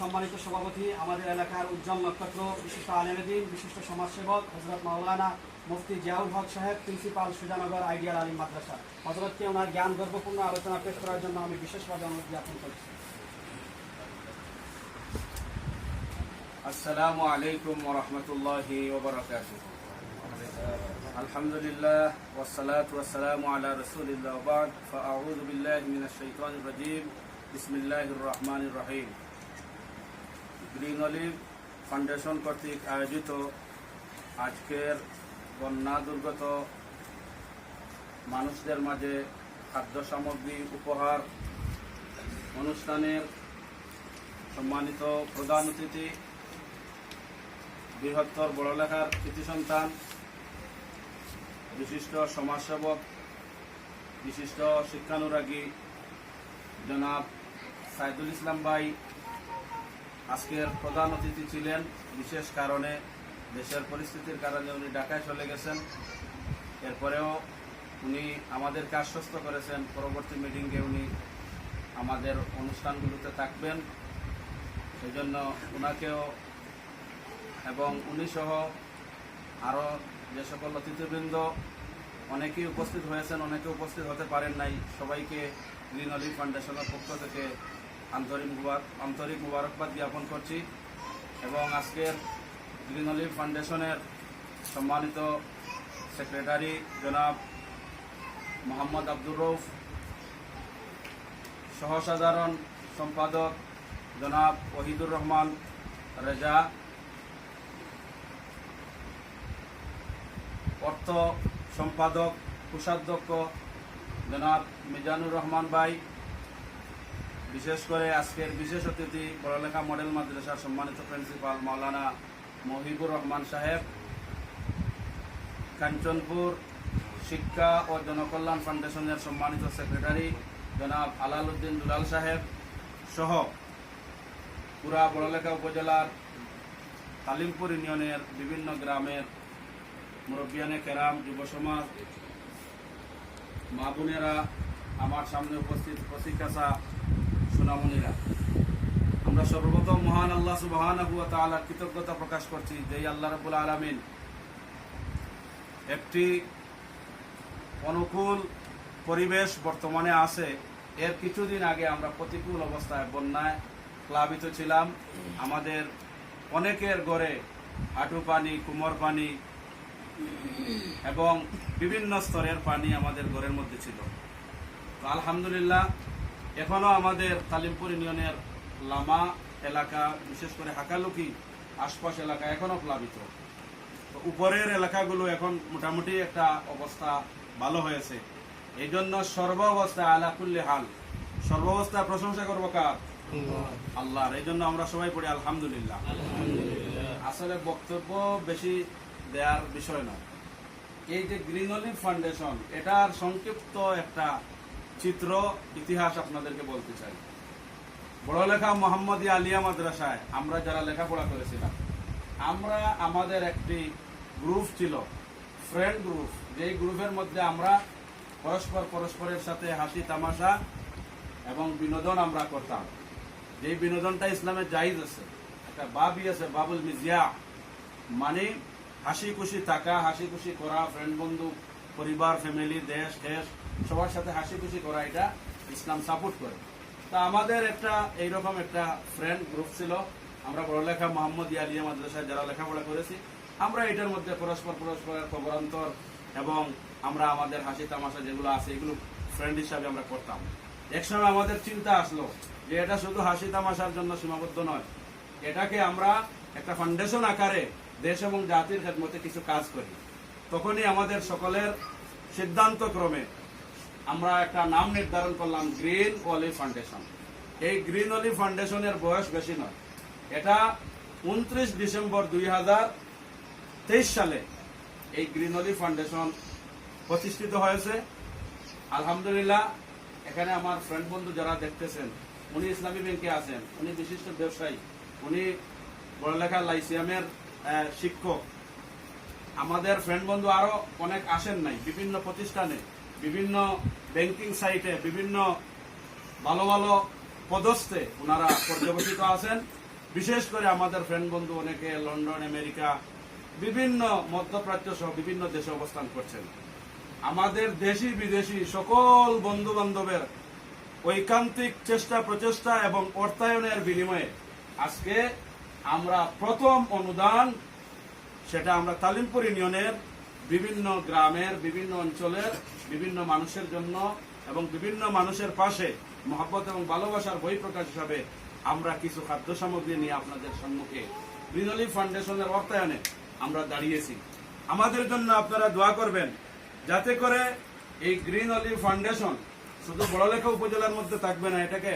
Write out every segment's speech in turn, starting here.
সম্মানিত সভাপতি, আমাদের এলাকার উজ্জ্বল নক্ষত্র, বিশিষ্ট আলেমেদিন বিশিষ্ট সমাজসেবক হজরত মাওলানা মুফতি জিয়াউল হক সাহেব, প্রিন্সিপাল সুজানগর আইডিয়াল আলিম মাদ্রাসা। হজরতকে ওনার জ্ঞান, গর্বপূর্ণ আলোচনা পেশ করার জন্য আমি বিশেষভাবে অনুরোধ জ্ঞাপন করছি। আসসালামু আলাইকুম রহমতুল্লাহ আলহামদুলিল্লাহ ওসালাত ওয়াসালামু রসুলিল্লাহ বাদ। ফাউদ বিল্লাহ মিনাশ রাজিম। বিসমিল্লাহির রহমানির রহিম। গ্রিন অলিভ ফাউন্ডেশন কর্তৃক আয়োজিত আজকের বন্যা দুর্গত মানুষদের মাঝে খাদ্য সামগ্রী উপহার অনুষ্ঠানের সম্মানিত প্রধান অতিথি, বৃহত্তর বড়লেখার কৃতি সন্তান, বিশিষ্ট সমাজসেবক, বিশিষ্ট শিক্ষানুরাগী জনাব সাইদুল ইসলাম ভাই আজকের প্রধান অতিথি ছিলেন, বিশেষ কারণে দেশের পরিস্থিতির কারণে উনি ঢাকায় চলে গেছেন। এরপরেও উনি আমাদেরকে আশ্বস্ত করেছেন, পরবর্তী মিটিংয়ে উনি আমাদের অনুষ্ঠানগুলোতে থাকবেন। সেই জন্য ওনাকেও এবং উনি সহ আরও যে সকল অতিথিবৃন্দ অনেকেই উপস্থিত হয়েছেন, অনেকে উপস্থিত হতে পারেন নাই। সবাইকে গ্রিন অলিভ ফাউন্ডেশনের পক্ষ থেকে আন্তরিক মুবার- আন্তরিক মুবারকবাদ জ্ঞাপন করছি এবং আজকের গ্রিন অলিভ ফাউন্ডেশনের সম্মানিত সেক্রেটারি জনাব মোহাম্মদ আব্দুর রৌফ সহসাধারণ সম্পাদক জনাব ওহিদুর রহমান রেজা, অর্থ সম্পাদক, কোষাধ্যক্ষ জনাব মিজানুর রহমান ভাই বিশেষ করে আজকের বিশেষ অতিথি পড়ালেখা মডেল মাদ্রাসার সম্মানিত প্রিন্সিপাল মাওলানা মহিবুর রহমান সাহেব, কাঞ্চনপুর শিক্ষা ও জনকল্যাণ ফাউন্ডেশনের সম্মানিত সেক্রেটারি জনাব আলাল উদ্দিন দুলাল সাহেব সহ পুরা বড়লেখা উপজেলার কালিমপুর ইউনিয়নের বিভিন্ন গ্রামের মুরব্বিয়ানে কেরাম যুব সমাজ, মা বোনেরা আমার সামনে উপস্থিত প্রশিক্ষাসা আমরা সর্বপ্রথম মহান আল্লাহ সুবহান তাআলার কৃতজ্ঞতা প্রকাশ করছি যে আল্লাহ রাব্বুল আলামিন একটি অনুকূল পরিবেশ বর্তমানে আছে। এর কিছুদিন আগে আমরা প্রতিকূল অবস্থায় বন্যায় প্লাবিত ছিলাম। আমাদের অনেকের গড়ে হাঁটু পানি, কুমর পানি এবং বিভিন্ন স্তরের পানি আমাদের ঘরের মধ্যে ছিল। তো আলহামদুলিল্লাহ এখনও আমাদের কালিমপুর ইউনিয়নের লামা এলাকা বিশেষ করে হাকালুকি আশপাশ এলাকা এখনও প্লাবিত। উপরের এলাকাগুলো এখন মোটামুটি একটা অবস্থা ভালো হয়েছে। এই জন্য সর্ব অবস্থায় আলাকুল্লি হাল। সর্বাবস্থায় প্রশংসা করব কার? আল্লাহর। এই জন্য আমরা সবাই পড়ি আলহামদুলিল্লাহ। আসলে বক্তব্য বেশি দেওয়ার বিষয় নয়। এই যে গ্রিন অলিভ ফাউন্ডেশন এটার সংক্ষিপ্ত একটা চিত্র, ইতিহাস আপনাদেরকে বলতে চাই। বড়লেখা মোহাম্মদী আলিয়া মাদ্রাসায় আমরা যারা লেখাপড়া করেছিলাম, আমরা আমাদের একটি গ্রুপ ছিল ফ্রেন্ড গ্রুপ যেই গ্রুপের মধ্যে আমরা পরস্পর পরস্পরের সাথে হাসি, তামাশা এবং বিনোদন আমরা করতাম। যেই বিনোদনটা ইসলামে জাহিজ আছে, একটা বাবি আছে, বাবুল মিজিয়া। মানে হাসি খুশি থাকা হাসি খুশি করা ফ্রেন্ড বন্ধু পরিবার ফ্যামিলি দেশ দেশ, সবার সাথে হাসি খুশি করা এটা ইসলাম সাপোর্ট করে। তা আমাদের একটা এইরকম একটা ফ্রেন্ড গ্রুপ ছিল। আমরা পড়ালেখা মোহাম্মদ আলিয়া মাদ্রাসায় যারা লেখাপড়া করেছি, আমরা এটার মধ্যে পরস্পর পরস্পরের খবরান্তর এবং আমরা আমাদের হাসি তামাশা যেগুলো আছে, এগুলো ফ্রেন্ড হিসাবে আমরা করতাম। একসময় আমাদের চিন্তা আসলো যে এটা শুধু হাসি তামাশার জন্য সীমাবদ্ধ নয়, এটাকে আমরা একটা ফাউন্ডেশন আকারে দেশ এবং জাতির খেদমতে কিছু কাজ করি। তখনই আমাদের সকলের সিদ্ধান্ত ক্রমে আমরা একটা নাম নির্ধারণ করলাম গ্রিন অলিভ ফাউন্ডেশন। এই গ্রিন অলিভ ফাউন্ডেশনের বয়স বেশি নয়। এটা উনত্রিশ ডিসেম্বর দুই হাজার তেইশ সালে এই গ্রিন অলিভ ফাউন্ডেশন প্রতিষ্ঠিত হয়েছে। আলহামদুলিল্লাহ, এখানে আমার ফ্রেন্ড বন্ধু যারা দেখতেছেন, উনি ইসলামী ব্যাংকে আছেন, উনি বিশিষ্ট ব্যবসায়ী, উনি পড়ালেখা লাইসিয়ামের শিক্ষক। আমাদের ফ্রেন্ড বন্ধু আরও অনেক আসেন নাই, বিভিন্ন প্রতিষ্ঠানে, বিভিন্ন ব্যাংকিং সাইটে বিভিন্ন ভালো ভালো পদস্থে ওনারা পর্যবেক্ষিত আছেন। বিশেষ করে আমাদের ফ্রেন্ড বন্ধু অনেকে লন্ডন, আমেরিকা, বিভিন্ন মধ্যপ্রাচ্য সহ বিভিন্ন দেশে অবস্থান করছেন। আমাদের দেশি বিদেশি সকল বন্ধু বান্ধবের ঐকান্তিক চেষ্টা, প্রচেষ্টা এবং অর্থায়নের বিনিময়ে আজকে আমরা প্রথম অনুদান সেটা আমরা তালিমপুর ইউনিয়নের বিভিন্ন গ্রামের, বিভিন্ন অঞ্চলের, বিভিন্ন মানুষের জন্য এবং বিভিন্ন মানুষের পাশে মহাব্বত এবং ভালোবাসার বই প্রকাশ হিসাবে আমরা কিছু খাদ্য সামগ্রী নিয়ে আপনাদের সম্মুখে গ্রিনলি ফাউন্ডেশনের অর্থায়নে আমরা দাঁড়িয়েছি। আমাদের জন্য আপনারা দোয়া করবেন যাতে করে এই গ্রিন অলিভ ফাউন্ডেশন শুধু বড়লেখা উপজেলার মধ্যে থাকবে না, এটাকে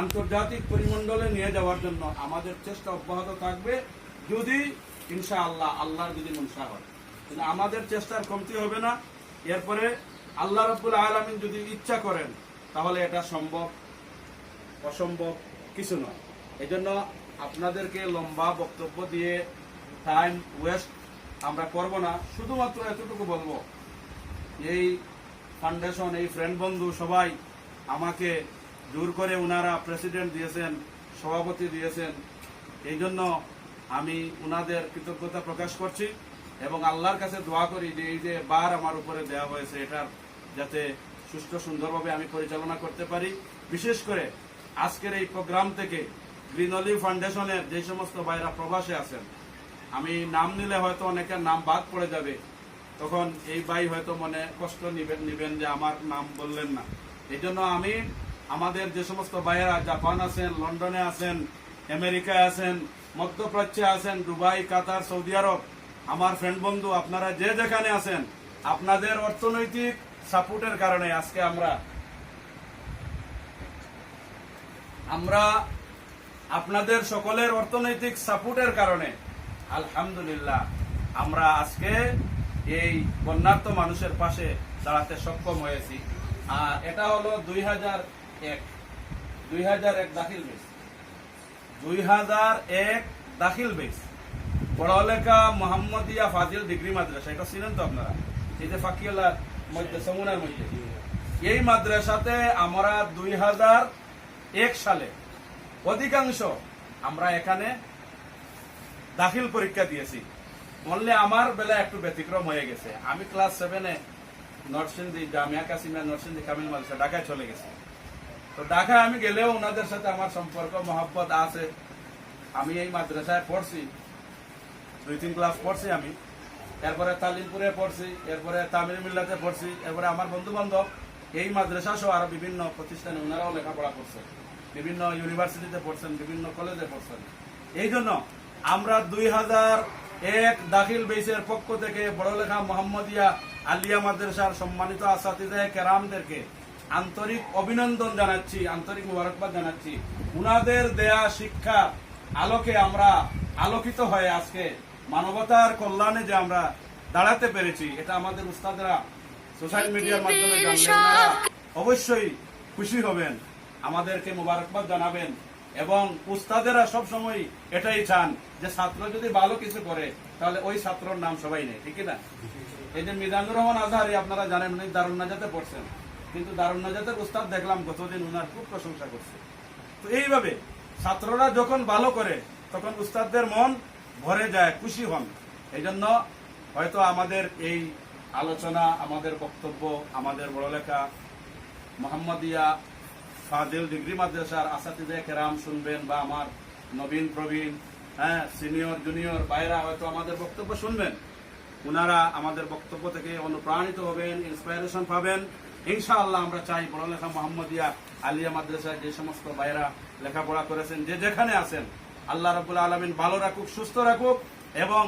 আন্তর্জাতিক পরিমণ্ডলে নিয়ে যাওয়ার জন্য আমাদের চেষ্টা অব্যাহত থাকবে। যদি ইনশা আল্লাহ আল্লাহর যদি মনসা হয় কিন্তু আমাদের চেষ্টার কমতি হবে না। এরপরে আল্লাহ রব্বুল আলমিন যদি ইচ্ছা করেন, তাহলে এটা সম্ভব, অসম্ভব কিছু নয়। এই জন্য আপনাদেরকে লম্বা বক্তব্য দিয়ে টাইম ওয়েস্ট আমরা করব না। শুধুমাত্র এতটুকু বলব, এই ফাউন্ডেশন এই ফ্রেন্ড বন্ধু সবাই আমাকে জোর করে ওনারা প্রেসিডেন্ট দিয়েছেন, সভাপতি দিয়েছেন। এই জন্য আমি ওনাদের কৃতজ্ঞতা প্রকাশ করছি এবং আল্লাহর কাছে দোয়া করি যে এই যে বার আমার উপরে দেওয়া হয়েছে, এটার যাতে সুস্থ সুন্দরভাবে আমি পরিচালনা করতে পারি। বিশেষ করে আজকের এই প্রোগ্রাম থেকে গ্রিন ফাউন্ডেশনের যে সমস্ত ভাইরা প্রবাসে আছেন, আমি নাম নিলে হয়তো অনেকের নাম বাদ পড়ে যাবে। তখন এই ভাই হয়তো মনে কষ্ট নিবেন নিবেন যে আমার নাম বললেন না। এই জন্য আমি আমাদের যে সমস্ত ভাইয়েরা জাপান আছেন, লন্ডনে আছেন, আমেরিকায় আছেন মধ্যপ্রাচ্যে আছেন, দুবাই, কাতার, সৌদি আরব। আমার ফ্রেন্ড বন্ধু, আপনারা যে যেখানে আছেন, আপনাদের অর্থনৈতিক সাপোর্টের কারণে আজকে আমরা আমরা আপনাদের সকলের অর্থনৈতিক সাপোর্টের কারণে, আলহামদুলিল্লাহ, আমরা আজকে এই বন্যার্থ মানুষের পাশে দাঁড়াতে সক্ষম হয়েছি। আর এটা হলো দুই হাজার এক, দুই হাজার এক দাখিল বেশ। দুই হাজার এক দাখিল বেশ। পড়ালেখা মোহাম্মদিয়া ফাজিল ডিগ্রি মাদ্রাসা, এটা ছিলেন তো আপনারা? এই যে ফাকিয়ালার মধ্যে সমুনার মধ্যে। এই মাদ্রাসাতে আমরা দুই হাজার এক সালে অধিকাংশ আমরা এখানে দাখিল পরীক্ষা দিয়েছি। বললে আমার বেলা একটু ব্যতিক্রম হয়ে গেছে। আমি ক্লাস সেভেনে নরসিংদী, জামিয়া কাসিমিয়া নরসিংদী কামিল মাদ্রাসা, ঢাকায় চলে গেছি। তো ঢাকায় আমি গেলেও ওনাদের সাথে আমার সম্পর্ক, মহব্বত আছে। আমি এই মাদ্রাসায় পড়ছি, দুই তিন ক্লাস পড়ছি আমি। এরপরে তালিমপুরে পড়ছি, এরপরে তামিল মিল্লাতে পড়ছি, এরপরে আমার বন্ধু বান্ধব এই মাদ্রাসা সহ আরও বিভিন্ন প্রতিষ্ঠানে ওনারাও লেখাপড়া করছেন। বিভিন্ন ইউনিভার্সিটিতে পড়ছেন, বিভিন্ন কলেজে পড়ছেন। এই জন্য আমরা দুই হাজার এক দাখিল বেসের পক্ষ থেকে বড়লেখা মোহাম্মদিয়া আলিয়া মাদ্রাসার সম্মানিত আসাতিদায় কেরামদেরকে আন্তরিক অভিনন্দন জানাচ্ছি, আন্তরিক মুবারকবাদ জানাচ্ছি। উনাদের দেয়া শিক্ষা আলোকে আমরা আলোকিত হয়ে আজকে মানবতার কল্যাণে যে আমরা দাঁড়াতে পেরেছি, এটা আমাদের উস্তাদরা সোশ্যাল মিডিয়ার মাধ্যমে অবশ্যই খুশি হবেন, আমাদেরকে মোবারকবাদ জানাবেন এবং উস্তাদেরা সব সময় এটাই চান যে ছাত্র যদি ভালো কিছু করে, তাহলে ওই ছাত্রর নাম সবাই নেই ঠিক না? এই যে মিজানুর রহমান আজহারি, আপনারা জানেন দারুণ নাজাতে পড়ছেন। কিন্তু দারুণ নাজাতের উস্তাদ দেখলাম গতদিন উনার খুব প্রশংসা করছে। তো এইভাবে ছাত্ররা যখন ভালো করে, তখন উস্তাদদের মন ভরে যায়, খুশি হন। এই জন্য হয়তো আমাদের এই আলোচনা, আমাদের বক্তব্য, আমাদের বড়লেখা, মোহাম্মদিয়া ফাদিল ডিগ্রি মাদ্রাসার আসাতিদে কেরাম শুনবেন বা আমার নবীন প্রবীণ হ্যাঁ সিনিয়র, জুনিয়র বাইরা হয়তো আমাদের বক্তব্য শুনবেন। ওনারা আমাদের বক্তব্য থেকে অনুপ্রাণিত হবেন ইন্সপায়ারেশন পাবেন। ইনশাআল্লাহ আমরা চাই পড়ালেখা মোহাম্মদিয়া আলিয়া মাদ্রাসায় যে সমস্ত বাইরা লেখাপড়া করেছেন যে যেখানে আছেন আল্লাহ রবুল আলমিন ভালো রাখুক সুস্থ রাখুক এবং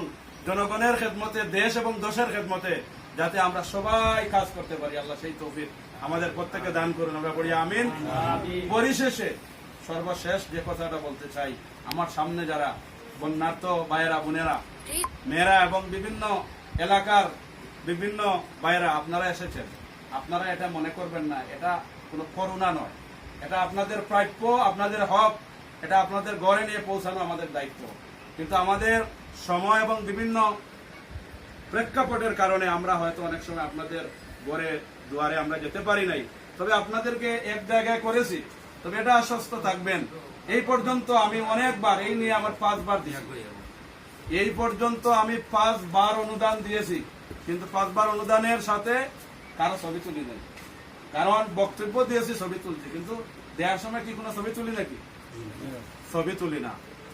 জনগণের খেদমতে দেশ এবং দশের খেদমতে যাতে আমরা সবাই কাজ করতে পারি। আল্লাহ সেই তৌফিক আমাদের প্রত্যেকে দান করুন। আমরা পড়ি আমিন। পরিশেষে সর্বশেষ যে কথাটা বলতে চাই আমার সামনে যারা বন্যার্থ ভাইয়েরা বোনেরা মেয়েরা এবং বিভিন্ন এলাকার বিভিন্ন ভাইয়েরা আপনারা এসেছেন। আপনারা এটা মনে করবেন না, এটা কোনো করুণা নয়। এটা আপনাদের প্রাপ্য, আপনাদের হক, এটা আপনাদের গড়ে নিয়ে পৌঁছানো আমাদের দায়িত্ব। কিন্তু আমাদের সময় এবং বিভিন্ন প্রেক্ষাপটের কারণে আমরা হয়তো অনেক সময় আপনাদের ঘরে দুয়ারে আমরা যেতে পারি নাই। তবে আপনাদেরকে এক জায়গায় করেছি। তবে এটা আশ্বস্ত থাকবেন, এই পর্যন্ত আমি অনেকবার, এই নিয়ে আমার পাঁচবার এই পর্যন্ত আমি পাঁচবার অনুদান দিয়েছি। কিন্তু পাঁচবার অনুদানের সাথে কারও ছবি তুলি নাই। কারণ বক্তব্য দিয়েছি, ছবি তুলছি, কিন্তু দেওয়ার সময় কি কোনো ছবি তুলি নাকি? ছবি তুলি না।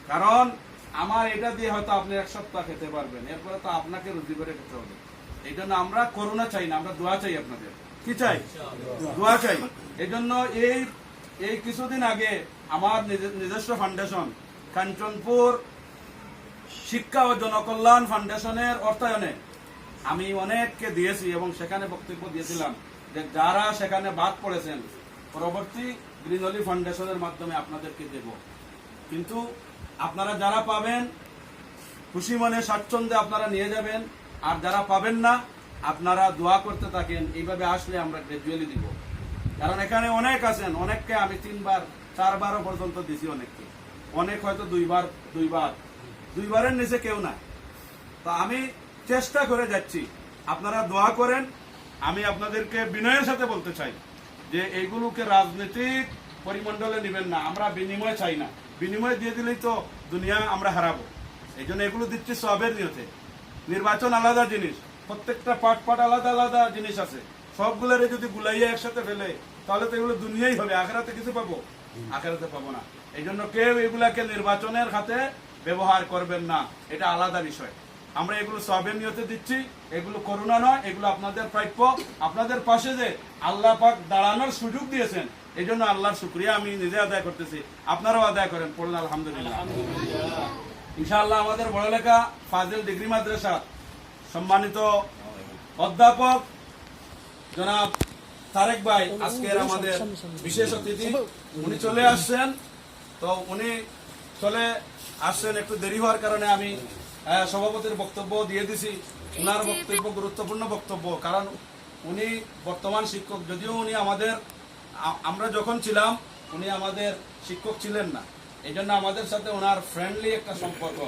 কারণ আমার এটা দিয়ে হয়তো আপনি এক সপ্তাহ খেতে পারবেন, এরপরে তো আপনাকে রুজি করে খেতে হবে। এই জন্য আমরা করোনা চাই না, আমরা দোয়া চাই আপনাদের। কি চাই? দোয়া চাই। এই জন্য এই এই কিছুদিন আগে আমার নিজে- নিজস্ব ফাউন্ডেশন, কাঞ্চনপুর শিক্ষা ও জনকল্যাণ ফাউন্ডেশনের অর্থায়নে আমি অনেককে দিয়েছি এবং সেখানে বক্তব্য দিয়েছিলাম যে যারা সেখানে বাদ পড়েছেন, পরবর্তী গ্রিনলি ফাউন্ডেশনের মাধ্যমে আপনাদেরকে দেব। কিন্তু আপনারা যারা পাবেন, খুশি মনে স্বাচ্ছন্দ্যে আপনারা নিয়ে যাবেন। আর যারা পাবেন না, আপনারা দোয়া করতে থাকেন, এইভাবে আসলে আমরা গ্রাজুয়ালি দিব। কারণ এখানে অনেক আছেন, অনেককে আমি তিনবার, চারবারও পর্যন্ত দিছি অনেককে। অনেক হয়তো দুইবার দুইবার। দুইবারের নিচে কেউ না তো আমি চেষ্টা করে যাচ্ছি। আপনারা দোয়া করেন, আমি আপনাদেরকে বিনয়ের সাথে বলতে চাই যে এইগুলোকে রাজনৈতিক পরিমণ্ডলে নেবেন না, আমরা বিনিময় চাই না। বিনিময় দিয়ে দিলেই তো দুনিয়া আমরা হারাবো। এই জন্য এগুলো দিচ্ছি সবের নিয়তে। নির্বাচন আলাদা জিনিস, প্রত্যেকটা পাট পাট আলাদা আলাদা জিনিস আছে। সবগুলোরে যদি গুলাইয়া একসাথে ফেলে, তাহলে তো এগুলো দুনিয়াই হবে, আখেরাতে কিছু পাবো? আখেরাতে পাবো না। এই জন্য কেউ এগুলাকে নির্বাচনের খাতে ব্যবহার করবেন না, এটা আলাদা বিষয়। আমরা এগুলো সবের নিয়তে দিচ্ছি। এগুলো করোনা নয় এগুলো আপনাদের প্রাপ্য। আপনাদের পাশে যে আল্লাহ পাক দাঁড়ানোর সুযোগ দিয়েছেন এই জন্য আল্লাহর শুক্রিয়া আমি নিজে আদায় করতেছি। আপনারাও আদায় করেন পড়লেন আলহামদুলিল্লাহ। ইনশাআল্লাহ আমাদের বড়লেখা ফাজিল ডিগ্রি মাদ্রাসা সম্মানিত অধ্যাপক জনাব তারেক ভাই আজকের আমাদের বিশেষ অতিথি উনি চলে আসছেন। তো উনি চলে আসছেন একটু দেরি হওয়ার কারণে আমি সভাপতির বক্তব্য দিয়ে দিছি। ওনার বক্তব্য গুরুত্বপূর্ণ বক্তব্য কারণ উনি বর্তমান শিক্ষক যদিও উনি আমাদের আমরা যখন ছিলাম উনি আমাদের শিক্ষক ছিলেন না। এই জন্য আমাদের সাথে ওনার ফ্রেন্ডলি একটা সম্পর্ক।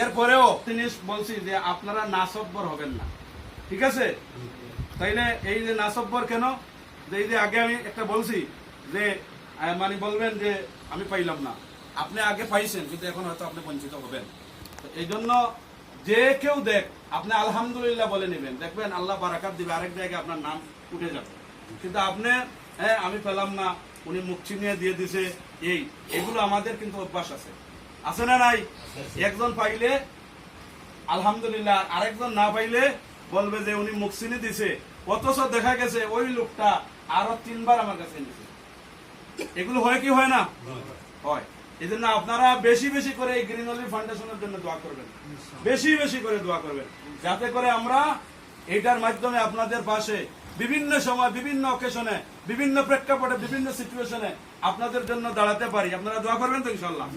এরপরেও জিনিস বলছি যে আপনারা নাসব্বর হবেন না। ঠিক আছে? তাইলে এই যে নাসব্বর কেন? যে এই যে আগে আমি একটা বলছি যে মানে বলবেন যে আমি পাইলাম না। আপনি আগে পাইছেন কিন্তু এখন হয়তো আপনি বঞ্চিত হবেন। এই জন্য যে কেউ দেখ আপনি আলহামদুলিল্লাহ বলে নেবেন। দেখবেন আল্লাহ বারাকাত দিবে আরেক জায়গায় আপনার নাম উঠে যাবে। কিন্তু আপনি হ্যাঁ আমি পেলাম না উনি মুখ চিনিয়ে দিয়ে দিছে এই এগুলো আমাদের কিন্তু অভ্যাস আছে। আছে না নাই? একজন পাইলে আলহামদুলিল্লাহ আরেকজন না পাইলে বলবে যে উনি মুখ চিনি দিছে। অথচ দেখা গেছে ওই লোকটা আরও তিনবার আমার কাছে এগুলো হয় কি হয় না? হয়। এই জন্য আপনারা বেশি বেশি করে এই গ্রিন অলিভ ফাউন্ডেশনের জন্য দোয়া করবেন। বেশি বেশি করে দোয়া করবেন। যাতে করে আমরা এটার মাধ্যমে আপনাদের পাশে বিভিন্ন সময় বিভিন্ন অকেশনে বিভিন্ন প্রেক্ষাপটে বিভিন্ন সিচুয়েশনে আপনাদের জন্য দাঁড়াতে পারি। আপনারা দোয়া করবেন তো ইনশাল্লাহ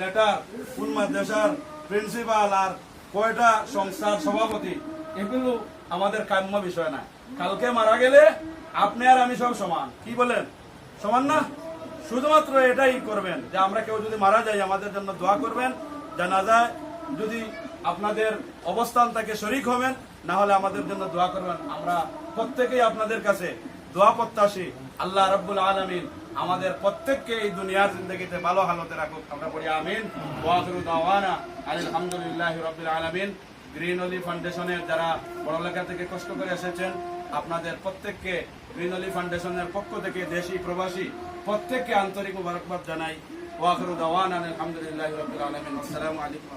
লেটার কোন মাদ্রাসার প্রিন্সিপাল আর কয়টা সংস্থার সভাপতি এগুলো আমাদের কাম্য বিষয় না কালকে মারা গেলে আপনি আর আমি সব সমান। কি বলেন? সমান না? শুধুমাত্র এটাই করবেন যে আমরা কেউ যদি মারা যাই, আমাদের জন্য দোয়া করবেন। জানাজায় যদি আপনাদের অবস্থান থাকে শরিক হবেন, না হলে আমাদের জন্য দোয়া করবেন। আমরা প্রত্যেকেই আপনাদের কাছে দোয়া প্রত্যাশী। আল্লাহ রব্বুল আলমিন আমাদের প্রত্যেককে এই দুনিয়ার জিন্দগিতে ভালো হালতে রাখুক। আমরা পড়ি আমিন। আলহামদুলিল্লাহ রবিল আলমিন। গ্রিন অলি ফাউন্ডেশনের যারা পড়ালেখা থেকে কষ্ট করে এসেছেন, আপনাদের প্রত্যেককে গ্রিন অলি ফাউন্ডেশনের পক্ষ থেকে দেশি প্রবাসী প্রত্যেককে আন্তরিক মুবারকবাদ জানাই। ওয়াখিরু দাওয়ানা আলহামদুলিল্লাহ রবিল আলমিন। আসসালামু আলাইকুম